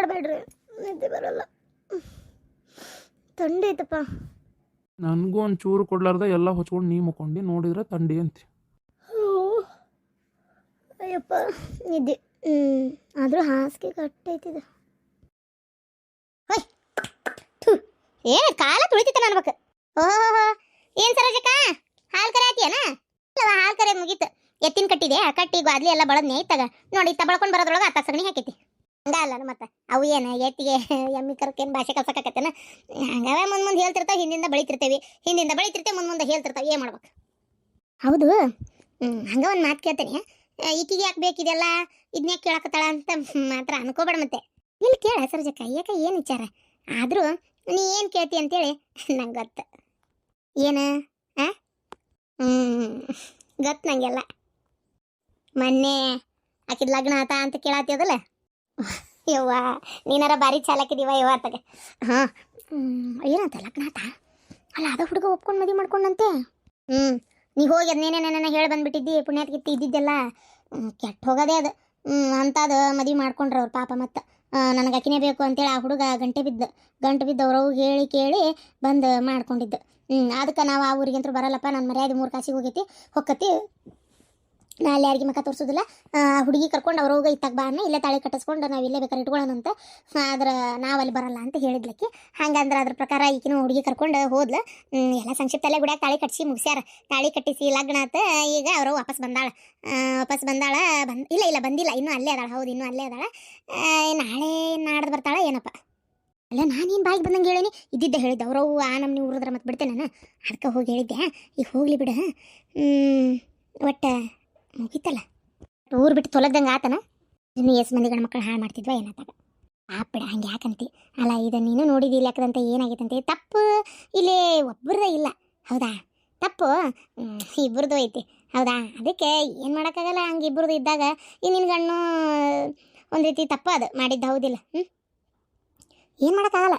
ಮಾತಾಡಬೇಡ್ರಿ ನಿದ್ದೆ ಬರಲ್ಲ. ಥಂಡಿ ಐತಪ್ಪ. ನನಗೂ ಒಂದು ಚೂರು ಕೊಡ್ಲಾರ್ದ ಎಲ್ಲ ಹೊಚ್ಕೊಂಡು ನೀ ಮುಕ್ಕೊಂಡು ನೋಡಿದ್ರೆ ತಂಡಿ ಅಂತ. ಅಯ್ಯಪ್ಪ ನಿದ್ದೆ. ಹ್ಞೂ ಆದರೂ ಹಾಸಿಗೆ ಕಟ್ಟೈತಿದೆ ಏನು ಕಾಲ ತುಳಿತೈತೆ ಅನ್ಬೇಕು. ಓಹೋ ಏನು ಸರೋಜಕ್ಕ? ಹಾಲು ಕರೆ ಆತಿಯನ? ಹಾಲು ಕರೆ ಮುಗೀತು. ಎತ್ತಿನ ಕಟ್ಟಿದೆ ಕಟ್ಟಿ ಗ್ವಾದ್ಲಿ ಎಲ್ಲ ಬಳದ್ ನೇಯ್ತಾಗ ನೋಡಿ ಇತ್ತ ಬಳಕೊಂಡು ಬರೋದ್ರೊಳಗೆ ಆತ ಸಗಣಿ ಹಾಕೈತಿ. ಹಂಗ ಅಲ್ಲ ಮತ್ತೆ. ಅವು ಏನು ಎತ್ತಿಗೆ ಎಮ್ಮಿ ಕರ್ಕೇನು ಭಾಷೆ ಕಲ್ಸಕತ್ತೇನ ಹಂಗವೇ ಮುಂದೆ ಮುಂದೆ ಹೇಳ್ತಿರ್ತಾವೆ ಹಿಂದಿಂದ ಬೆಳಿತಿರ್ತೇವೆ. ಹಿಂದಿಂದ ಬೆಳಿತಿರ್ತೇವೆ ಮುಂದೆ ಮುಂದೆ ಹೇಳ್ತಿರ್ತಾವೆ ಏನು ಮಾಡ್ಬೇಕು? ಹೌದು. ಹಂಗ ಒಂದು ಮಾತು ಕೇಳ್ತೇನೆ. ಈಕಿಗೆ ಯಾಕೆ ಬೇಕಿದೆಲ್ಲ ಇದನ್ನೇ ಕೇಳಕತ್ತಾಳ ಅಂತ ಮಾತ್ರ ಅನ್ಕೋಬೇಡ ಮತ್ತೆ. ಇಲ್ಲಿ ಕೇಳ ಸರ್ಜಕ್ಕ ಯಾಕ ಏನು ವಿಚಾರ? ಆದರೂ ನೀ ಏನು ಕೇಳ್ತಿ ಅಂತೇಳಿ ನಂಗೆ ಗೊತ್ತು. ಏನು? ಆ? ಗೊತ್ತು ನಂಗೆಲ್ಲ. ಮೊನ್ನೆ ಆಕಿದ ಲಗ್ನ ಆತ ಅಂತ ಕೇಳತ್ತೀವದಲ್ಲ ಯವ್ವ ನೀನಾರ ಭಾರಿ ಚಾಲಕಿದೀವ ಯವ್ವ ಅಂತ ಹಾಂ. ಏನಂತ ಲಗ್ನ ಅಲ್ಲ ಅದ ಹುಡುಗ ಒಪ್ಕೊಂಡು ಮದುವೆ ಮಾಡ್ಕೊಂಡಂತೆ? ಹ್ಞೂ ನೀ ಹೋಗಿ ಅದನ್ನೇನೇ ನನ್ನ ಹೇಳಿ ಬಂದ್ಬಿಟ್ಟಿದ್ದಿ ಪುಣ್ಯಾತ್ಗಿತ್ತಿ ಇದ್ದಿದ್ದೆಲ್ಲ? ಕೆಟ್ಟ ಹೋಗೋದೇ ಅದು. ಹ್ಞೂ ಅಂಥದ್ದು ಮದುವೆ ಮಾಡ್ಕೊಂಡ್ರು ಅವ್ರು ಪಾಪ ಮತ್ತು. ನನಗೆ ಅಕ್ಕಿನೇ ಬೇಕು ಅಂತೇಳಿ ಆ ಹುಡುಗ ಗಂಟೆ ಬಿದ್ದು ಗಂಟೆ ಬಿದ್ದು ಅವ್ರವು ಹೇಳಿ ಕೇಳಿ ಬಂದು ಮಾಡ್ಕೊಂಡಿದ್ದು. ಹ್ಞೂ ಅದಕ್ಕೆ ನಾವು ಆ ಊರಿಗಂತೂ ಬರಲ್ಲಪ್ಪ ನನ್ನ ಮರ್ಯಾದೆ ಮೂರು ಕಾಸಿಗೆ ಹೋಗೈತಿ ಹೊಕ್ಕತಿ ನಾ ಅಲ್ಲಿ ಯಾರಿಗೆ ಮಕ್ಕ ತೋರಿಸೋದಿಲ್ಲ. ಹುಡುಗಿ ಕರ್ಕೊಂಡು ಅವ್ರ ಹೋಗ ಇತ್ತಾಗ ಬಾ ಅನ್ನ, ಇಲ್ಲೇ ತಾಳಿ ಕಟ್ಟಿಸ್ಕೊಂಡು ನಾವು ಇಲ್ಲೇ ಬೇಕಾದ್ರೆ ಇಟ್ಕೊಳ್ಳೋಣಂತ ಆದ್ರೆ ನಾವು ಅಲ್ಲಿ ಬರಲ್ಲ ಅಂತ ಹೇಳಿದ್ಲಕ್ಕೆ. ಹಂಗಂದ್ರೆ ಅದ್ರ ಪ್ರಕಾರ ಈಕಿನ ಹುಡುಗಿ ಕರ್ಕೊಂಡು ಹೋದ್ಲು. ಎಲ್ಲ ಸಂಕ್ಷಿಪ್ತಲ್ಲೇ ಗುಡಿಯಾಗ ತಾಳಿ ಕಟ್ಟಿಸಿ ಮುಗಿಸ್ಯಾರ. ತಾಳಿ ಕಟ್ಟಿಸಿ ಲಗ್ನ ಆತ, ಈಗ ಅವರು ವಾಪಸ್ ಬಂದಾಳ. ವಾಪಸ್ ಬಂದಾಳ, ಬಂದ್, ಇಲ್ಲ ಇಲ್ಲ, ಬಂದಿಲ್ಲ. ಇನ್ನೂ ಅಲ್ಲೇ ಅದಾಳ. ಹೌದು, ಇನ್ನೂ ಅಲ್ಲೇ ಅದಾಳ. ನಾಳೆ ನಾಡ್ದು ಬರ್ತಾಳ ಏನಪ್ಪ? ಅಲ್ಲ ನಾನೇನು ಬಾಯಿಗೆ ಬಂದಂಗೆ ಹೇಳೀನಿ? ಇದ್ದಿದ್ದೆ ಹೇಳಿದ್ದೆ. ಅವ್ರವು ಆ ನಮ್ನಿ ಊರದ್ರ ಮತ್ತೆ ಬಿಡ್ತೇನೆ ನಾನು ಅದಕ್ಕೆ ಹೋಗಿ ಹೇಳಿದ್ದೆ. ಈಗ ಹೋಗಲಿ ಬಿಡ ಒಟ್ಟು ಮುಗೀತಲ್ಲ? ಊರು ಬಿಟ್ಟು ತೊಲಗ್ದಂಗೆ ಆತನ? ಇನ್ನು ಎಸ್ ಮಂದಿ ಗಂಡು ಮಕ್ಕಳು ಹಾಳು ಮಾಡ್ತಿದ್ವ ಏನತ್ತಾಗ ಬಿಡ ಹಂಗೆ ಯಾಕಂತಿ? ಅಲ್ಲ, ಇದು ನೀನು ನೋಡಿದಿಲ್ಲ ಯಾಕದಂತ ಏನಾಗೈತಂತೆ ತಪ್ಪು ಇಲ್ಲಿ ಒಬ್ಬರದ ಇಲ್ಲ. ಹೌದಾ? ತಪ್ಪು? ಇಬ್ಬರದ್ದು ಐತಿ. ಹೌದಾ? ಅದಕ್ಕೆ ಏನು ಮಾಡೋಕ್ಕಾಗಲ್ಲ, ಹಂಗೆ ಇಬ್ರದ್ದು ಇದ್ದಾಗ ಈ ನಿನ್ನ ಗಣ್ಣು ಒಂದು ರೀತಿ ತಪ್ಪು ಅದು. ಮಾಡಿದ್ದು ಹೌದಿಲ್ಲ. ಹ್ಞೂ ಏನು ಮಾಡೋಕ್ಕಾಗಲ್ಲ?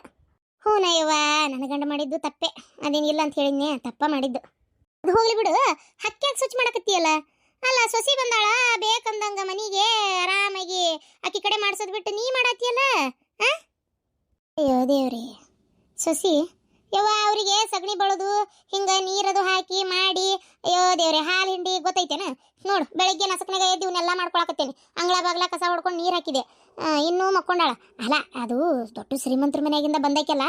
ಹ್ಞೂ ನಯ್ಯವ್ವ, ನನ್ನ ಗಂಡ ಮಾಡಿದ್ದು ತಪ್ಪೆ. ಅದೇನಿಲ್ಲ ಅಂತ ಹೇಳಿದ್ನೆ, ತಪ್ಪ ಮಾಡಿದ್ದು. ಅದು ಹೋಗ್ಲಿ ಬಿಡು. ಹಕ್ಕ್ಯಾಕೆ ಸ್ವಚ್ಛ ಮಾಡಕತ್ತೀಯಲ್ಲ? ಅಲ್ಲ ಸೊಸಿ ಬಂದಾಳ, ಬೇಕಂದಂಗ ಮನಿಗೆ ಆರಾಮಾಗಿ ಆಕಿ ಕಡೆ ಮಾಡ್ಸೋದ್ ಬಿಟ್ಟು ನೀ ಮಾಡತ್ತೀಯಲ್ಲ? ಅಯ್ಯೋ ದೇವ್ರಿ, ಸೊಸಿ, ಯವ್ವ ಅವರಿಗೆ ಸಗಣಿ ಬಳದು, ಹಿಂಗ ನೀರದು ಹಾಕಿ ಮಾಡಿ, ಅಯ್ಯೋ ದೇವ್ರಿ, ಹಾಲು ಹಿಂಡಿ ಗೊತ್ತೈತೇನ? ನೋಡು, ಬೆಳಗ್ಗೆ ನಸಕ್ನಾಗ ಎದ್ದು ಇವನ್ನೆಲ್ಲ ಮಾಡ್ಕೊಳಕತ್ತೇನೆ. ಅಂಗಳ ಬಾಗ್ಲ ಕಸ ಹೊಡ್ಕೊಂಡು ನೀರು ಹಾಕಿದೆ. ಇನ್ನೂ ಮಕ್ಕೊಂಡಾಳ. ಅಲ್ಲ, ಅದು ದೊಡ್ಡ ಶ್ರೀಮಂತರ ಮನೆಯಾಗಿಂದ ಬಂದೈಕಲ್ಲ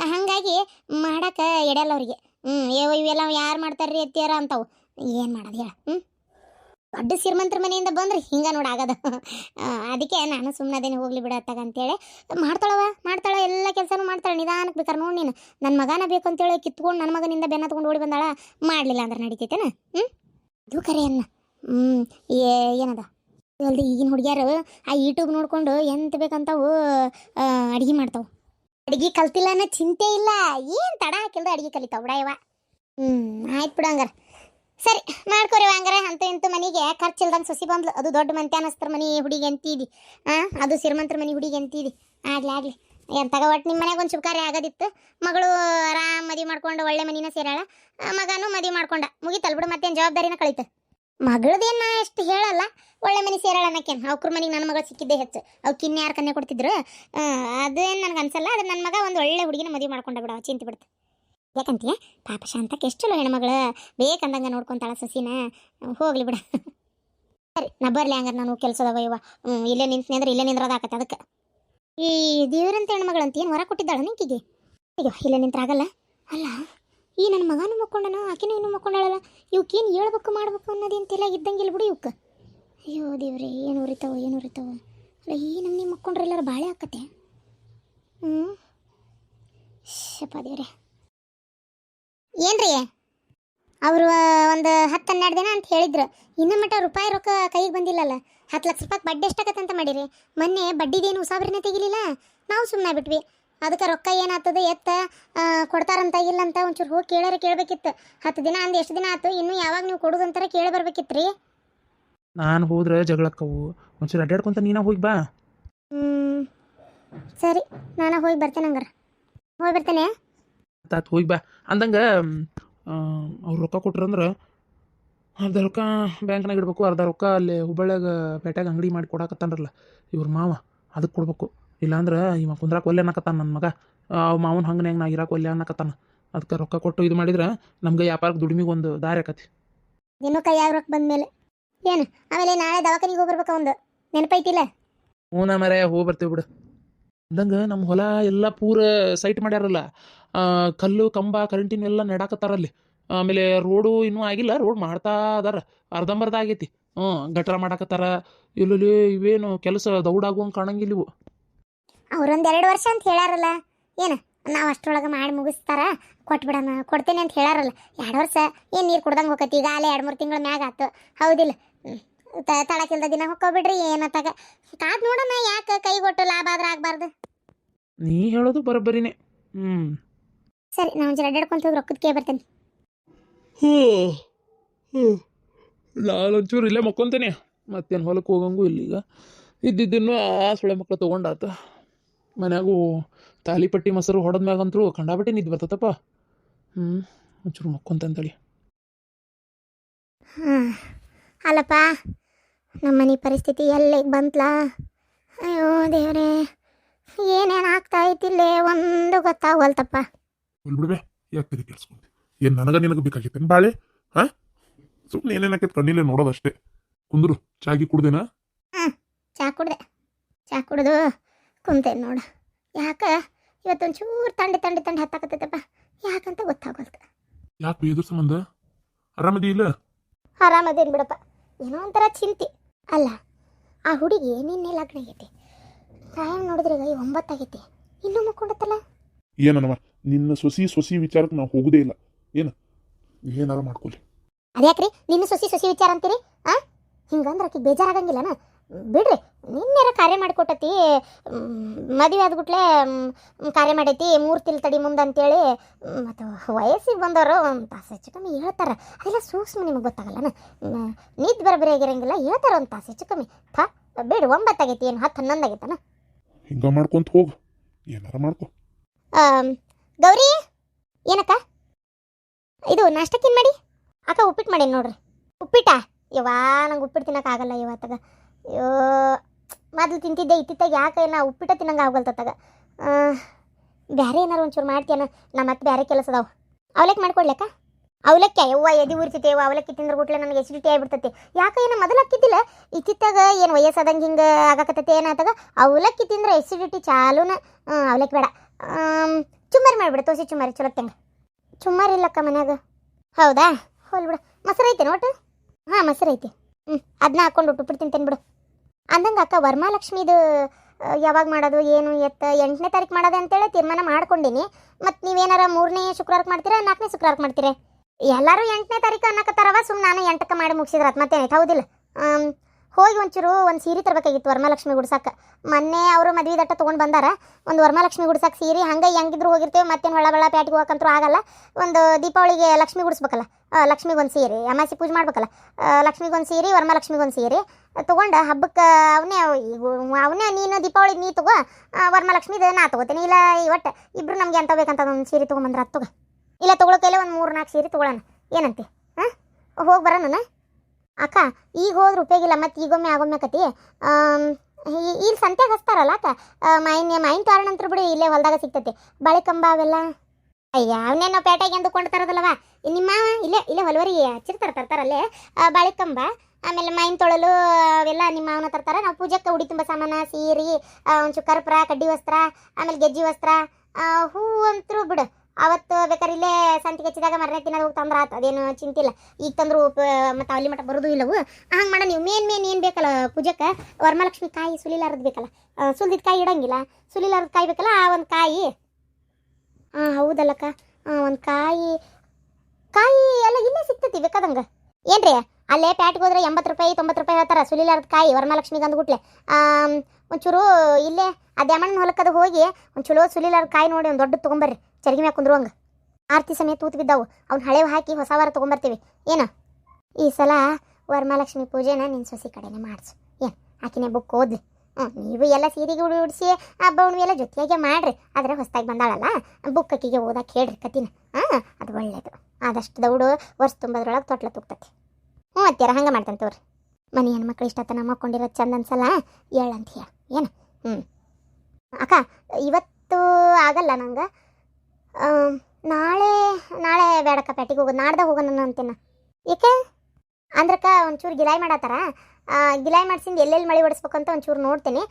ಹಾಗಾಗಿ ಹಂಗಾಗಿ ಮಾಡಕ ಎಡೆಯಲ್ಲ ಅವರಿಗೆ. ಹ್ಞೂ ಇವೆಲ್ಲ ಯಾರು ಮಾಡ್ತಾರ್ರಿ ಎತ್ತಿಯಾರ ಅಂತವು. ಏನು ಮಾಡೋದು ಹೇಳ ಹ್ಞೂ ದೊಡ್ಡ ಶ್ರೀಮಂತರ ಮನೆಯಿಂದ ಬಂದ್ರೆ ಹಿಂಗ ನೋಡಿ ಆಗದ. ಅದಕ್ಕೆ ನಾನು ಸುಮ್ಮನೆ ಅದೇನೆ ಹೋಗ್ಲಿ ಬಿಡ ಅತ್ತಾಗ ಅಂತೇಳಿ. ಮಾಡ್ತಾಳವ ಮಾಡ್ತಾಳ, ಎಲ್ಲ ಕೆಲಸನೂ ಮಾಡ್ತಾಳೆ. ನಿಧಾನಕ್ಕೆ ಬೇಕಾರೆ ನೋಡಿ ನೀನು. ನನ್ನ ಮಗನ ಬೇಕು ಅಂತೇಳಿ ಕಿತ್ಕೊಂಡು ನನ್ನ ಮಗನಿಂದ ಬೆನ್ನ ತಗೊಂಡು ಓಡಿ ಬಂದಾಳ. ಮಾಡಲಿಲ್ಲ ಅಂದ್ರೆ ನಡೀತೈತೇನ? ಹ್ಞೂ ಅದು ಕರೆ ಅನ್ನ. ಹ್ಞೂ ಏನದ? ಅಲ್ದೆ ಈಗಿನ ಹುಡುಗಿಯರು ಆ ಯೂಟ್ಯೂಬ್ ನೋಡ್ಕೊಂಡು ಎಂತ ಬೇಕಂತವು ಅಡುಗೆ ಮಾಡ್ತಾವೆ. ಅಡುಗೆ ಕಲ್ತಿಲ್ಲ ಅನ್ನೋ ಚಿಂತೆ ಇಲ್ಲ. ಏನು ತಡ ಹಾಕಿಲ್ದ ಅಡುಗೆ ಕಲಿತಾವ. ಬಿಡಯವ ಹ್ಞೂ ಆಯ್ತು ಬಿಡು ಹಂಗಾರ. ಸರಿ, ಮಾಡ್ಕೊರಿ ಹಂಗಾರೆ ಅಂತ ಇಂತ ಮನೆಗೆ. ಖರ್ಚಿಲ್ದಂಗೆ ಸೊಸಿ ಬಂದ್ಲು. ಅದು ದೊಡ್ಡ ಮಂತೆ ಅನಸ್ತ್ರ ಮನೆ ಹುಡುಗಿ ಅಂತೀದಿ. ಹಾಂ ಅದು ಶ್ರೀಮಂತರ ಮನೆ ಹುಡುಗಿ ಅಂತೀದಿ. ಆಗ್ಲಿ ಆಗ್ಲಿ. ಏನ್ ತಗ ಒಟ್ಟು ನಿಮ್ಮ ಮನೆಗೆ ಒಂದು ಶುಭಕಾರ್ಯ ಆಗೋದಿತ್ತು. ಮಗಳು ಆರಾಮ್ ಮದಿ ಮಾಡ್ಕೊಂಡು ಒಳ್ಳೆ ಮನಿನ ಸೇರಾಳ ಮಗನೂ ಮದುವೆ ಮಾಡ್ಕೊಂಡ. ಮುಗಿತಲ್ ಬಿಡು, ಮತ್ತೇನು ಜವಾಬ್ದಾರಿನ ಕಳೀತು. ಮಗಳದೇನ ಎಷ್ಟು ಹೇಳಲ್ಲ. ಒಳ್ಳೆ ಮನೆ ಸೇರಾಳ ಅನ್ನಕ್ಕೇನು ಅವ್ರ ಮನೆಗೆ ನನ್ನ ಮಗಳು ಸಿಕ್ಕಿದ್ದೆ ಹೆಚ್ಚು. ಅವ್ಕಿನ್ನ ಯಾರು ಕನ್ನೆ ಕೊಡ್ತಿದ್ರು. ಅದೇನು ನನಗೆ ಅನ್ಸಲ್ಲ. ಅದು ನನ್ನ ಮಗ ಒಂದು ಒಳ್ಳೆ ಹುಡುಗಿನ ಮದುವೆ ಮಾಡ್ಕೊಂಡ ಬಿಡ ಚಿಂತೆ ಬಿಡ್ತು ಯಾಕಂತೀಯ? ಪಾಪ ಶಾಂತಕ್ಕೆ ಎಷ್ಟು ಚಲೋ ಹೆಣ್ಮಗಳು ಬೇಕಂದಂಗೆ ನೋಡ್ಕೊಂತಾಳ ಸಸಿನ. ಹೋಗ್ಲಿ ಬಿಡ. ಸರಿ, ನಾ ಬರ್ಲಿ ಹಂಗಾರೆ ನಾನು ಕೆಲಸದವ ಇವ. ಇಲ್ಲೇ ನಿಂತ್ನಿ ಅಂದ್ರೆ ಇಲ್ಲೇ ನಿಂದ್ರೋದಾಕತ್ತೆ ಅದಕ್ಕೆ. ಈ ದೇವರಂತ ಹೆಣ್ಮಗಳಂತ ಏನು ಹೊರ ಕೊಟ್ಟಿದ್ದಾಳ ನಿಂಕಿಗೆ? ಅಯ್ಯೋ, ಇಲ್ಲೇ ನಿಂತ್ರಾಗಲ್ಲ. ಅಲ್ಲ, ಈ ನನ್ನ ಮಗನೂ ಮಕ್ಕೊಂಡನ, ಆಕಿನೂ ಇನ್ನೂ ಮಕ್ಕೊಂಡಾಳಲ್ಲ? ಇವಕ್ಕೇನು ಹೇಳ್ಬೇಕು ಮಾಡ್ಬೇಕು ಅನ್ನೋದೇನು ಇದ್ದಂಗಿಲ್ಲ ಬಿಡು ಇವಕ್ಕೆ ಅಯ್ಯೋ ದೇವ್ರಿ, ಏನು ಉರಿತಾವೋ ಏನು ಉರಿತಾವೋ. ಅಲ್ಲ, ಈ ನಿಮ್ಮ ಮಕ್ಕೊಂಡ್ರೆ ಎಲ್ಲರೂ ಬಾಳೆ ಆಕತ್ತೆ. ಹ್ಞೂ ಶಪ ದೇವ್ರೆ. ಏನ್ರಿ? ಅವರು ಒಂದು ಹತ್ತು ಹನ್ನೆರಡು ದಿನ ಅಂತ ಹೇಳಿದ್ರು. ಇನ್ನೂ ಮಟ್ಟ ರೂಪಾಯಿ ರೊಕ್ಕ ಕೈಗೆ ಬಂದಿಲ್ಲಲ್ಲ. ಹತ್ತು ಲಕ್ಷ ರೂಪಾಯಿ ಬಡ್ಡಿ ಅಂತ ಮಾಡಿರಿ. ಮೊನ್ನೆ ಬಡ್ಡಿದೇನು ಉಸಾಬ್ರಿನೇ ತೆಗಿಲಿಲ್ಲ? ನಾವು ಸುಮ್ಮನೆ ಬಿಟ್ವಿ ಅದಕ್ಕೆ ರೊಕ್ಕ ಏನಾಗ್ತದೆ ಎತ್ತ ಕೊಡ್ತಾರಂತ ಇಲ್ಲ ಅಂತ ಒಂಚೂರು ಹೋಗಿ ಕೇಳಾರ ಕೇಳಬೇಕಿತ್ತು. ಹತ್ತು ದಿನ ಅಂದ್ರೆ ಎಷ್ಟು ದಿನ ಆಯ್ತು ಇನ್ನೂ ಯಾವಾಗ ನೀವು ಕೊಡೋದಂತಾರ ಕೇಳಿ ಬರ್ಬೇಕಿತ್ತು ರೀ ನಾನು ಹೋದ್ರೆ ಜಗಳಕ್ಕವು. ಒಂಚೂರು ಅಡ್ಡಾಡ್ಕೊಂತ ನೀನ ಹೋಗಿ ಬಾ. ಹ್ಞೂ ಸರಿ ನಾನು ಹೋಗಿ ಬರ್ತೇನೆ ಹಂಗಾರೆ. ಹೋಗಿ ಬರ್ತೇನೆ. ಆತ್ ಹೋಗಿ ಬಾ. ಅಂದಂಗೆ ಅವ್ರು ರೊಕ್ಕ ಕೊಟ್ರಂದ್ರೆ ಅರ್ಧ ರೊಕ್ಕ ಬ್ಯಾಂಕ್ನಾಗ ಇಡ್ಬೇಕು ಅರ್ಧ ರೊಕ್ಕ ಅಲ್ಲಿ ಹುಬ್ಬಳ್ಳಿಯಾಗ ಪೇಟೆಗೆ ಅಂಗಡಿ ಮಾಡಿ ಕೊಡಕತ್ತಾನರಲ್ಲ ಇವ್ರ ಮಾವ ಅದಕ್ಕೆ ಕೊಡ್ಬೇಕು. ಇಲ್ಲಾಂದ್ರೆ ಇವ ಕುಂದ್ರಾಕ ಒಲ್ಲೆ ಅನ್ನಕತ್ತಾನ ನನ್ನ ಮಗ. ಅವ ಮಾವನ ಹಂಗನೆ ನಾ ಇರಾಕ ಒಲ್ಲೆ ಅನ್ನಕತ್ತಾನ. ಅದಕ್ಕೆ ರೊಕ್ಕ ಕೊಟ್ಟು ಇದು ಮಾಡಿದ್ರೆ ನಮ್ಗೆ ವ್ಯಾಪಾರಕ್ಕೆ ದುಡಿಮಿಗೆ ಒಂದು ದಾರಿ ಆಕತಿ. ನಿನ್ನ ಕೈಯಾಗ ರೊಕ್ಕ ಬಂದ್ಮೇಲೆ. ಏನು ಆಮೇಲೆ ನಾಳೆ ದವಾಖಾನಿಗೆ ಹೋಗಿ ಬರ್ಬೇಕು ಒಂದು ನೆನಪೈತಿಲ್ಲ? ಹ್ಞೂ ಮರೆ ಹೋಗಿ ಬರ್ತೀವಿ ಬಿಡು. ಅಂದಂಗೆ ನಮ್ಮ ಹೊಲ ಎಲ್ಲ ಪೂರ ಸೈಟ್ ಮಾಡ್ಯಾರಲ್ಲ ಕಲ್ಲು, ಕಂಬ ಕರೆಂಟಿನ ಎಲ್ಲ ನೆಡಾಕತ್ತಾರಲ್ಲಿ. ಆಮೇಲೆ ರೋಡು ಇನ್ನೂ ಆಗಿಲ್ಲ ರೋಡ್ ಮಾಡ್ತಾ ಅದಾರ. ಅರ್ಧಂಬರ್ಧ ಆಗೈತಿ. ಹ್ಞೂ, ಗಟ್ರ ಮಾಡಾಕತ್ತಾರ. ಇಲ್ಲಿ ಇವೇನು ಕೆಲಸ ದೌಡಾಗುವಂಗೆ ಕಾಣಂಗಿಲ್ಲ ಇವು. ಅವ್ರೊಂದು ಎರಡು ವರ್ಷ ಅಂತ ಹೇಳಾರಲ್ಲ. ಏನು, ನಾವು ಅಷ್ಟರೊಳಗೆ ಮಾಡಿ ಮುಗಿಸ್ತಾರ, ಕೊಟ್ಬಿಡಣ, ಕೊಡ್ತೇನೆ ಅಂತ ಹೇಳಾರಲ್ಲ. ಎರಡು ವರ್ಷ ಏನು ನೀರು ಕುಡ್ದಂಗೆ ಹೋಗತಿ ಈಗ ಅಲ್ಲೇ ಎರಡು ಮೂರು ತಿಂಗಳ ಮ್ಯಾಗ ಆತು. ಹೌದಿಲ್ಲ. ತಳಕಿಲ್ದ ದಿನ ಹೊಕ್ಕೋಬಿಡ್ರಿ ಏನತ್ತಾಗ. ಕಾದ್ ನೋಡೋಣ ಯಾಕೆ ಕೈ ಕೊಟ್ಟು ಲಾಭ ಆದ್ರೆ ಆಗ್ಬಾರ್ದು. ನೀ ಹೇಳೋದು ಬರೋಬ್ಬರಿನೇ. ಹ್ಞೂ ಸರಿ ನಾವು ಜರ ಅಡ್ಡಾಡ್ಕೊಂತ ಹೋಗಿ ರೊಕ್ಕದ ಕೇ ಬರ್ತೇನೆ. ಲಾಲೊಂಚೂರು ಇಲ್ಲೇ ಮಕ್ಕೊಂತೇನೆ. ಮತ್ತೇನು ಹೊಲಕ್ಕೆ ಹೋಗಂಗೂ ಇಲ್ಲಿಗ. ಇದ್ದಿದ್ದನ್ನು ಆ ಸುಳೆ ಮಕ್ಕಳು ತಗೊಂಡಾತ. ಮನ್ಯಾಗೂ ತಾಲಿಪಟ್ಟಿ ಮೊಸರು ಹೊಡೆದ ಮ್ಯಾಗಂತರೂ ಕಂಡಾಬಟ್ಟೆ ನಿದ್ದು ಬರ್ತತಪ್ಪ ಹ್ಞೂ ಒಂಚೂರು ಮಕ್ಕೊಂತಂತೇಳಿ. ಹಾಂ. ಅಲ್ಲಪ್ಪ ನಮ್ಮ ಮನೆ ಪರಿಸ್ಥಿತಿ ಎಲ್ಲಿಗೆ ಬಂತ್ಲಾ? ಅಯ್ಯೋ ದೇವ್ರೇ ಏನೇನು ಆಗ್ತಾ ಐತಿಲ್ಲೇ ಒಂದು ಗೊತ್ತಾಗವಲ್ತಪ್ಪ ಬಿಡ್ಬೆ ಯಾಕೆ ತಲೆ ಕೆಡ್ಸ್ಕೊಂಡೆ ಏನು ನನಗ ನಿನಗೆ ಬೇಕಾಗಿತ್ತೇನು ಬಾಳೆ? ಹಾ? ಸುಮ್ಮನೆ ಏನೇನಕ್ಕೆ ಕಣ್ಣಿಲೆ ನೋಡೋದಷ್ಟೇ. ಕುಂದ್ರು ಚಾಗಿ ಕುಡ್ದೇನಾ? ಚಾ ಕುಡ್ದೆ. ಚಾ ಕುಡ್ದು ಕುಂತೇನೆ ನೋಡು. ಯಾಕೆ? ಇವತ್ತೊಂಚೂರು ತಂಡಿ ತಂಡಿ ತಂಡಿ ಹತ್ತಾಕತ್ತೈತಪ್ಪ. ಯಾಕಂತ ಗೊತ್ತಾಗಲ್ತು. ಯಾಕೆ ಎದುರು ಸಂಬಂಧ? ಆರಾಮದಿ ಇಲ್ಲ? ಆರಾಮದೇನು ಬಿಡಪ್ಪ. ಏನೋ ಒಂಥರ ಚಿಂತೆ. ಅಲ್ಲ ಆ ಹುಡುಗಿ ನಿನ್ನೆ ಲಗ್ನ ಆಗೈತಿ. ಟೈಮ್ ನೋಡಿದ್ರೆ ಈಗ ಒಂಬತ್ತಾಗೈತಿ ಇನ್ನೂ ಮಕ್ಕೊಂಡತ್ತಲ್ಲ? ಏನನವ ನಿನ್ನ ಸೊಸಿ ಸೊಸಿ ವಿಚಾರಕ್ಕೆ ನಾವು ಹೋಗುದೇ ಇಲ್ಲ. ಏನು ಏನಾರ ಮಾಡ್ಕೊಳ್ಳಿ ಅದ್ಯಾಕ್ರಿ? ನಿನ್ನ ಸೊಸಿ ಸೊಸಿ ವಿಚಾರ ಅಂತೀರಿ? ಆ? ಹಿಂಗಂದ್ರೆ ಆಕಿ ಬೇಜಾರಾಗಂಗಿಲ್ಲನ? ಬಿಡ್ರಿ ನಿನ್ನೆರ ಕಾರ್ಯ ಮಾಡಿಕೊಟ್ಟತಿ ಮದುವೆ ಆದ್ಬಿಟ್ಲೆ ಕಾರ್ಯ ಮಾಡೈತಿ ಮೂರು ತಿಲ್ ತಡಿ ಮುಂದೆ ಅಂತೇಳಿ ಮತ್ತು ವಯಸ್ಸಿಗೆ ಬಂದವರು ಒಂದು ತಾಸು ಹೆಚ್ಚು ಕಮ್ಮಿ ಹೇಳ್ತಾರೆ. ಅದೆಲ್ಲ ಸೂಕ್ಷ್ಮ ನಿಮಗೆ ಗೊತ್ತಾಗಲ್ಲ ನಿದ್ ಬರಬರಿ ಆಗಿರಂಗಿಲ್ಲ ಹೇಳ್ತಾರೆ ಒಂದು ತಾಸು ಹೆಚ್ಚು ಕಮ್ಮಿ. ಥಾ ಬಿಡು ಒಂಬತ್ತಾಗೈತಿ ಏನು ಹತ್ತು ಹನ್ನೊಂದು ಆಗೈತನ? ಹಿಂಗ ಮಾಡ್ಕೊಂತ ಹೋಗ ಏನಾರ ಮಾಡ್ಕೊ. ಗೌರಿ ಏನಕ್ಕ? ಇದು ನಾಷ್ಟಕ್ಕೇನು ಮಾಡಿ? ಅಕ್ಕ ಉಪ್ಪಿಟ್ಟು ಮಾಡೀನಿ ನೋಡ್ರಿ. ಉಪ್ಪಿಟ್ಟ ಯವ್ವಾ ನಂಗೆ ಉಪ್ಪಿಟ್ಟು ತಿನ್ನಕ್ಕಾಗಲ್ಲ ಇವತ್ತಾಗ. ಅಯ್ಯೋ, ಮೊದಲು ತಿಂತಿದ್ದೆ, ಇತ್ತಿತ್ತಾಗ ಯಾಕೆ ನಾ ಉಪ್ಪಿಟ್ಟ ತಿನ್ನಂಗೆ ಆಗಲ್ತತ್ತಾಗ ಬೇರೆ ಏನಾರು ಒಂಚೂರು ಮಾಡ್ತೀಯನ? ನಮ್ಮ ಮತ್ತೆ ಬೇರೆ ಕೆಲಸ ಅದಾವ. ಅವಲಕ್ಕಿ ಮಾಡ್ಕೊಡ್ಲಕ್ಕ? ಅವಲಕ್ಕಿ, ಯವ್ವ ಎದಿ ಉರಿತೈತೆ ಯವ್ವ ಅವಲಕ್ಕಿ ತಿಂದ್ರೆ ಗುಟ್ಲೆ ನನಗೆ ಎಸಿಡಿಟಿ ಆಗಿಬಿಡ್ತೈತಿ. ಯಾಕೆ ಏನು ಮೊದಲು ಹಾಕಿದ್ದಿಲ್ಲ ಇತ್ತಿತ್ತಾಗ ಏನು ವಯಸ್ಸಾದಂಗೆ ಹಿಂಗೆ ಆಗಾಕತ್ತೈತೆ ಏನಾತಾಗ ಅವಲಕ್ಕಿ ತಿಂದ್ರೆ ಎಸಿಡಿಟಿ ಚಾಲೂನ ಅವಲಕ್ಕಿ ಬೇಡ. ಚುಮ್ಮರಿ ಮಾಡಿಬಿಡು, ತೋಸಿ ಚುಮ್ಮರಿ, ಚಲೋ ತೆಂಗ ಚುಮ್ಮರಿ ಇಲ್ಲಕ್ಕ ಮನ್ಯಾಗ. ಹೌದಾ? ಹೋಲ್ ಬಿಡು. ಮೊಸರು ಐತೆ ನೋಟು? ಹಾಂ ಮೊಸರು ಐತಿ ಹ್ಞೂ ಅದನ್ನ ಹಾಕೊಂಡು ಉಟ್ಟು ತಿಂತೇನೆ ಬಿಡು ಅಂದಂಗೆ ಅಕ್ಕ, ವರ್ಮಾಲಕ್ಷ್ಮಿದು ಯಾವಾಗ ಮಾಡೋದು, ಏನು, ಎತ್ತ, ಎಂಟನೇ ತಾರೀಕು ಮಾಡೋದು ಅಂತೇಳಿ ತೀರ್ಮಾನ ಮಾಡ್ಕೊಂಡಿನಿ. ಮತ್ತು ನೀವೇನಾರ ಮೂರನೇ ಶುಕ್ರವಾರಕ್ಕೆ ಮಾಡ್ತೀರಾ, ನಾಲ್ಕನೇ ಶುಕ್ರವಾರಕ್ಕೆ ಮಾಡ್ತೀರಾ? ಎಲ್ಲರೂ ಎಂಟನೇ ತಾರೀಕು ಅನ್ನಕತ್ತಾರವ ಸುಮ್ಮನೆ ನಾನು ಎಂಟಕ್ಕೆ ಮಾಡಿ ಮುಗಿಸಿದ್ರೆ ಅದು ಮತ್ತೇನೈತೆ ಹೌದಿಲ್ಲ ಹೋಗಿ ಒಂಚೂರು ಒಂದು ಸೀರೆ ತರಬೇಕಾಗಿತ್ತು ವರಮಹಾಲಕ್ಷ್ಮಿ ಗುಡ್ಸಕ್ಕೆ ಮೊನ್ನೆ ಅವರು ಮದುವೆ ದಟ್ಟ ತೊಗೊಂಡು ಬಂದಾರ. ಒಂದು ವರಮಹಾಲಕ್ಷ್ಮಿ ಗುಡ್ಸಕ್ಕೆ ಸೀರೆ ಹಂಗೆ ಹೆಂಗಿದ್ರು ಹೋಗಿರ್ತೇವೆ, ಮತ್ತೇನು ಹೊಳ ಬಳ ಪ್ಯಾಟಿಗೆ ಹೋಗಕ್ಕಂತೂ ಆಗಲ್ಲ. ಒಂದು ದೀಪಾವಳಿಗೆ ಲಕ್ಷ್ಮಿ ಗುಡಿಸ್ಬೇಕಲ್ಲ ಲಕ್ಷ್ಮಿಗೆ ಒಂದು ಸೀರೆ ಅಮಾಸಿ ಪೂಜೆ ಮಾಡ್ಬೇಕಲ್ಲ ಲಕ್ಷ್ಮಿಗೆ ಒಂದು ಸೀರೆ, ವರಮಹಾಲಕ್ಷ್ಮಿಗೆ ಒಂದು ಸೀರೆ ತೊಗೊಂಡು ಹಬ್ಬಕ್ಕೆ ಅವನೇ ಅವನೇ, ನೀನು ದೀಪಾವಳಿಗೆ ನೀ ತಗೋ ವರಮಹಾಲಕ್ಷ್ಮಿದು ನಾ ತಗೋತೀನಿ. ಇಲ್ಲ ಒಟ್ಟು ಇಬ್ರು ನಮ್ಗೆ ಅಂತ ಬೇಕಂತ ಒಂದು ಸೀರೆ ತೊಗೊಂಬಂದ್ರೆ ಅದು ತಗೋ. ಇಲ್ಲ ತೊಗೊಳಕೈಲೆ ಒಂದು ಮೂರು ನಾಲ್ಕು ಸೀರೆ ತೊಗೊಳೋಣ. ಏನಂತೆ? ಹಾಂ? ಹೋಗಿ ಬರೋಣ ಅಕ್ಕ ಈಗ ಹೋದ್ರೆ ಉಪಯೋಗಿಲ್ಲ ಮತ್ತು ಈಗೊಮ್ಮೆ ಆಗೊಮ್ಮೆ ಕತಿ ಇಲ್ಲಿ ಸಂತ್ಯಾಗ ಹಚ್ತಾರಲ್ಲ ಅಕ್ಕ? ಮೈನ್ ಮೈನ್ ತೋರಣ ಅಂತ ಬಿಡಿ ಇಲ್ಲೇ ಹೊಲದಾಗ ಸಿಗ್ತೈತಿ. ಬಳೆ ಕಂಬ ಅವೆಲ್ಲ. ಅಯ್ಯ ಅವನ್ನೇ ನಾವು ಪೇಟೆಗೆ ಎಂದು ಕೊಂಡು ತರೋದಲ್ಲವ? ನಿಮ್ಮ ಇಲ್ಲೇ ಇಲ್ಲೇ ಹೊಲವರಿಗೆ ಹಚ್ಚಿರ್ತಾರೆ ತರ್ತಾರಲ್ಲೇ ಬಾಳೆ ಕಂಬ ಆಮೇಲೆ ಮೈನ್ ತೊಳಲು ಅವೆಲ್ಲ ನಿಮ್ಮ ಅವನ ತರ್ತಾರೆ. ನಾವು ಪೂಜಕ್ಕೆ ಉಡಿ ತುಂಬ ಸಾಮಾನ ಸೀರೆ ಒಂಚು ಕರ್ಪುರ ಕಡ್ಡಿ ವಸ್ತ್ರ ಆಮೇಲೆ ಗೆಜ್ಜಿ ವಸ್ತ್ರ ಆ, ಹೂ ಅಂತರೂ ಬಿಡು. ಅವತ್ತು ಬೇಕಾದ್ರೆ ಇಲ್ಲೇ ಸಂತಿಗೆ ಹಚ್ಚಿದಾಗ ಮರನೇ ದಿನ ಹೋಗಿ ತಂದ್ರೆ ಆತು, ಅದೇನು ಚಿಂತಿಲ್ಲ ಈಗ ತಂದ್ರು ಮತ್ತು ಅಲ್ಲಿ ಮಟ್ಟ ಬರೋದು ಇಲ್ಲವು. ಹಂಗೆ ಮಾಡ ನೀವು. ಮೇನ್ ಮೇನ್ ಏನು ಬೇಕಲ್ಲ ಪೂಜಕ್ಕೆ? ವರಮಹಾಲಕ್ಷ್ಮಿ ಕಾಯಿ ಸುಲಿಲಾರದು ಬೇಕಲ್ಲ. ಸುಲಿದ ಕಾಯಿ ಇಡಂಗಿಲ್ಲ. ಸುಲಿಲಾರದ ಕಾಯಿ ಬೇಕಲ್ಲ, ಆ ಒಂದು ಕಾಯಿ. ಹಾಂ ಹೌದಲ್ಲಕ್ಕ. ಒಂದು ಕಾಯಿ. ಕಾಯಿ ಎಲ್ಲ ಇಲ್ಲೇ ಸಿಗ್ತೈತಿ ಬೇಕಾದಂಗೆ. ಏನ್ರಿ? ಅಲ್ಲೇ ಪ್ಯಾಟ್ಗೆ ಹೋದ್ರೆ ಎಂಬತ್ತು ರೂಪಾಯಿ, ತೊಂಬತ್ತು ರೂಪಾಯಿ ಹೇಳ್ತಾರೆ, ಸುಲಿಲಾರದ ಕಾಯಿ ವರಮಹಾಲಕ್ಷ್ಮಿಗೆ ಅಂದ್ಬಿಟ್ಲೆ ಒಂಚೂರು ಇಲ್ಲೇ ಆ ದ್ಯಾಮಣ್ಣನ ಹೊಲಕ್ಕದು ಹೋಗಿ ಒಂದು ಚಲೋ ಸುಲಿಲಾರದ ಕಾಯಿ ನೋಡಿ ಒಂದು ದೊಡ್ಡ ತೊಗೊಂಬರ್ರಿ. ಚರಗಿ ಮ್ಯಾಗ ಕುಂದ್ರುವಂಗೆ ಆರ್ತಿ ಸಮಯ ತೂತು ಬಿದ್ದಾವು. ಅವ್ನ ಹಳೆವು ಹಾಕಿ ಹೊಸ ವಾರ ತೊಗೊಂಬರ್ತೀವಿ. ಏನು? ಈ ಸಲ ವರಮಹಾಲಕ್ಷ್ಮಿ ಪೂಜೆನ ನಿನ್ನ ಸೊಸಿ ಕಡೆನೇ ಮಾಡಿಸು. ಏನು? ಆಕಿನೇ ಬುಕ್ ಓದ್ಲಿ. ಹ್ಞೂ ನೀವು ಎಲ್ಲ ಸೀರೆಗೆ ಉಡಿ ಉಡಿಸಿ ಹಬ್ಬ ಹುಣ್ಣಿಮೆ ಎಲ್ಲ ಜೊತೆಯಾಗೆ ಮಾಡ್ರಿ. ಆದರೆ ಹೊಸ್ದಾಗಿ ಬಂದಾಳಲ್ಲ ಬುಕ್ ಅಕ್ಕಿಗೆ ಓದಕ್ಕೆ ಹೇಳ್ರಿ ಕತಿನ ಹಾಂ, ಅದು ಒಳ್ಳೇದು. ಆದಷ್ಟು ದೌಡು ವರ್ಷ ತುಂಬದ್ರೊಳಗೆ ತೊಟ್ಲ ತುಗ್ತತಿ. ಹ್ಞೂ ಅತ್ತಿಯರ, ಹಂಗೆ ಮಾಡ್ತಾನೆ ತೋರಿ. ಮನೆ ಹೆಣ್ಮಕ್ಳು ಇಷ್ಟ ತನ ಮಕ್ಕೊಂಡಿರೋದು ಚಂದ ಅನ್ಸಲ್ಲ ಹೇಳಂತ ಹೇಳ ಏನು? ಹ್ಞೂ ಅಕ್ಕ, ಇವತ್ತು ಆಗಲ್ಲ ನಂಗೆ? ನಾಳೆ ನಾಳೆ ಬೇಡಕ್ಕ ಪೇಟೆಗೆ ಹೋಗೋದು. ನಾಡ್ದಾಗ ಹೋಗೋಣ ಅಂತೀನ. ಏಕೆ? ಅಂದ್ರಕ್ಕ ಒಂಚೂರು ಗಿಲಾಯಿ ಮಾಡತ್ತಾರ ಗಿಲಾಯಿ ಮಾಡ್ಸಿಂದ ಎಲ್ಲೆಲ್ಲಿ ಮಳೆ ಅಂತ ಒಂಚೂರು ನೋಡ್ತೀನಿ.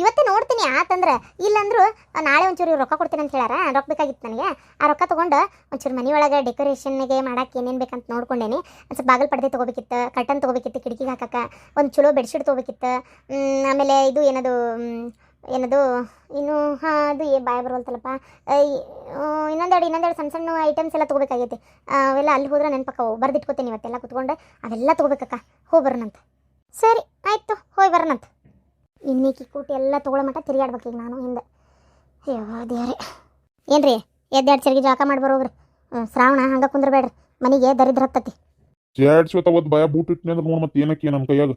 ಇವತ್ತೇ ನೋಡ್ತೀನಿ ಆತಂದ್ರೆ. ಇಲ್ಲಂದ್ರು ನಾಳೆ ಒಂಚೂರು ರೊಕ್ಕ ಕೊಡ್ತೀನಿ ಅಂತ ಹೇಳ್ಯಾರ. ರೊಕ್ಕ ಬೇಕಾಗಿತ್ತು ನನಗೆ. ಆ ರೊಕ್ಕ ತೊಗೊಂಡು ಒಂಚೂರು ಮನೆ ಒಳಗೆ ಡೆಕೋರೇಷನ್ಗೆ ಮಾಡಕ್ಕೆ ಏನೇನು ಬೇಕಂತ ನೋಡ್ಕೊಂಡೇನಿ. ಒಂದು ಸ್ವಲ್ಪ ಬಾಗಿಲು ಪಡ್ದೆ ತೊಗೋಬೇಕಿತ್ತು ಕಟ್ಟನ್ ತೊಗೋಬೇಕಿತ್ತು, ಕಿಟಕಿಗೆ ಹಾಕಕ್ಕೆ, ಒಂದು ಚಲೋ ಬೆಡ್ಶೀಟ್ ತೊಗೋಬೇಕಿತ್ತು. ಆಮೇಲೆ ಇದು ಏನದು ಏನದು? ಇನ್ನು, ಹಾಂ, ಅದು ಏ, ಬಾಯ ಬರೋಲ್ತಲ್ಲಪ್ಪ ಇನ್ನೊಂದೆರಡು ಇನ್ನೊಂದೆರಡು ಸಣ್ಣ ಸಣ್ಣ ಐಟಮ್ಸ್ ಎಲ್ಲ ತೊಗೋಬೇಕಾಗೈತಿ. ಅವೆಲ್ಲ ಅಲ್ಲಿ ಹೋದ್ರೆ ನೆನಪಕ್ಕವು. ಬರ್ದಿಟ್ಕೋತೀನಿ ಇವತ್ತೆಲ್ಲ ಕುತ್ಕೊಂಡು. ಅವೆಲ್ಲ ತೊಗೋಬೇಕಕ್ಕ. ಹೋಗಿ ಬರೋಣಂತ. ಸರಿ, ಆಯಿತು. ಹೋಗಿ ಬರೋಣಂತ. ಇನ್ನಿ ಕೂಟಿ ಎಲ್ಲ ತೊಗೊಳೋ ಮಟ್ಟ ತಿರುಗಾಡ್ಬೇಕು ಈಗ ನಾನು ಹಿಂದೆ. ಅಯ್ಯೋ ಏನು ಏನ್ರಿ? ಎದ್ದೆರಡು ಚರಿಗೆ ಜಾಕ ಮಾಡಿ ಬರೋಗ್ರಿ. ಶ್ರಾವಣ, ಹಂಗೆ ಕುಂದ್ರಬೇಡ್ರಿ. ಮನೆಗೆ ದರಿದ್ರ ಹತ್ತತಿ. ಎರಡು ಸೋತ ಒಂದು ಭಯ ಬೂಟ್ ಇಟ್ನಿ ಅಂದ್ರೆ ನೋಡಿ ಮತ್ತೆ ಏನಕ್ಕೆ ನಮ್ಮ ಕೈಯಾಗ.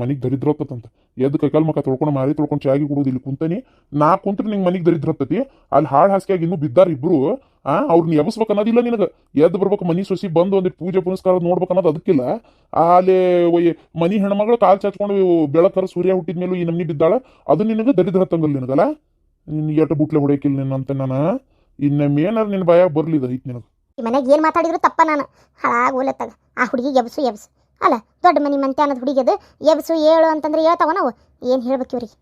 ಮನಿಗೆ ದರಿದ್ರ ಹೋಗ್ತದಂತ ಎದ್ದು ಕೈಕಾಲು ಮಕ್ಕ ತೊಳ್ಕೊಂಡು ಮಾರಿ ತೊಳ್ಕೊಂಡು ಚಾಗಿ ಕುಡುದು ಇಲ್ಲಿ ಕುಂತನಿ, ನಾ ಕುಂತ್ರೆ ನಿಂಗೆ ಮನೆಗೆ ದರಿದ್ರ ಹತ್ತತಿ ಅಲ್ಲಿ ಹಾಳು ಹಾಸಿಗೆಯಾಗಿ ಇನ್ನೂ ಬಿದ್ದಾರ ಇಬ್ರು, ಆ ಅವ್ರನ್ನ ಎಬ್ಸ್ಬೇಕು ಅನ್ನೋದಿಲ್ಲ ನಿನಗೆ. ಎದ್ದು ಬರ್ಬೇಕು ಮನಿ ಸೊಸಿ ಬಂದು ಒಂದಿಟ್ಟು ಪೂಜೆ ಪುನಸ್ಕಾರ ನೋಡ್ಬೇಕು ಅನ್ನೋದು ಅದಕ್ಕಿಲ್ಲ ಆಲೆ ಒಯ್ಯ ಮನಿ ಹೆಣ್ಮಗಳು ಕಾಲು ಚಾಚ್ಕೊಂಡು ಬೆಳಕರ ಸೂರ್ಯ ಹುಟ್ಟಿದ ಮೇಲೂ ಈ ನಮ್ನಿ ಬಿದ್ದಾಳ, ಅದು ನಿನಗೆ ದರಿದ್ರ ಹತ್ತಂಗಲ್ಲ ನಿನಗಲ್ಲ? ನಿನ್ಗೆ ಎಟ್ಟು ಬುಟ್ಲೆ ಹೊಡೆಯಕಿಲ್ಲ ನಿನ್ನಂತ ನಾನು? ಇನ್ನೊಮ್ಮೆ ಏನಾರು ನಿನ್ನ ಬಾಯಾಗ ಬರ್ಲಿದ ಐತಿ ನಿನಗೆ. ಮನೆಗೆ ಏನು ಮಾತಾಡಿದ್ರು ತಪ್ಪ ನಾನು. ಹಾಳಾಗಿ ಓಲತ್ತಾಗ ಆ ಹುಡುಗಿ ಎಬ್ಸು ಎಬ್ಸು. ಅಲ್ಲ ದೊಡ್ಡ ಮನೆ ಅನ್ನೋದು ಹುಡುಗಿದು ಎಬ್ಸು ಏಳು ಅಂತಂದ್ರೆ ಹೇಳ್ತಾವ ನಾವು. ಏನು ಹೇಳ್ಬೇಕು ಇವ್ರಿಗೆ